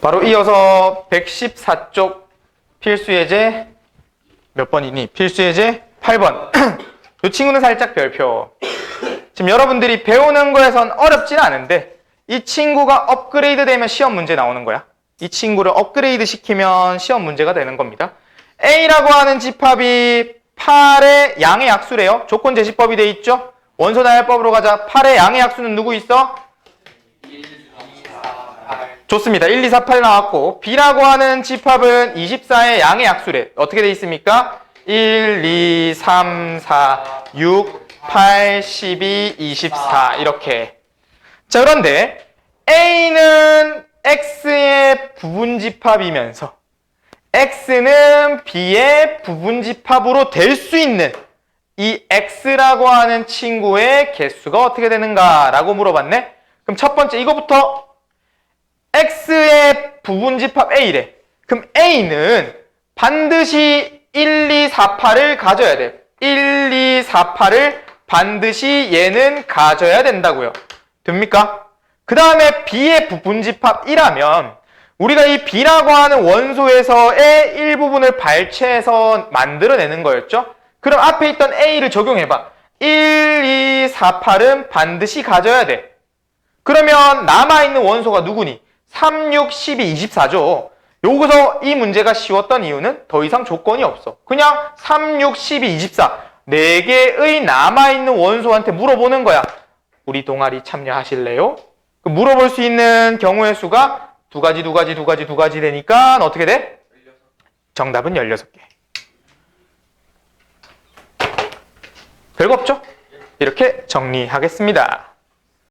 바로 이어서 114쪽 필수 예제 몇 번이니? 필수 예제 8번. 이 친구는 살짝 별표. 지금 여러분들이 배우는 거에선 어렵진 않은데 이 친구가 업그레이드 되면 시험 문제 나오는 거야. 이 친구를 업그레이드 시키면 시험 문제가 되는 겁니다. A라고 하는 집합이 8의 양의 약수래요. 조건 제시법이 돼 있죠? 원소 나열법으로 가자. 8의 양의 약수는 누구 있어? 좋습니다. 1, 2, 4, 8 나왔고 B라고 하는 집합은 24의 양의 약수래. 어떻게 돼 있습니까? 1, 2, 3, 4, 6, 8, 12, 24 이렇게. 자 그런데 A는 X의 부분집합이면서 X는 B의 부분집합으로 될 수 있는 이 X라고 하는 친구의 개수가 어떻게 되는가라고 물어봤네. 그럼 첫 번째 이거부터 X의 부분집합 A래. 그럼 A는 반드시 1, 2, 4, 8을 가져야 돼. 1, 2, 4, 8을 반드시 얘는 가져야 된다고요. 됩니까? 그 다음에 B의 부분집합이라면 우리가 이 B라고 하는 원소에서의 일부분을 발췌해서 만들어내는 거였죠? 그럼 앞에 있던 A를 적용해봐. 1, 2, 4, 8은 반드시 가져야 돼. 그러면 남아있는 원소가 누구니? 3, 6, 12, 24죠. 여기서 이 문제가 쉬웠던 이유는 더 이상 조건이 없어. 그냥 3, 6, 12, 24. 4개의 남아있는 원소한테 물어보는 거야. 우리 동아리 참여하실래요? 그 물어볼 수 있는 경우의 수가 두 가지, 두 가지, 두 가지, 두 가지 되니까 어떻게 돼? 정답은 16개. 별거 없죠? 이렇게 정리하겠습니다.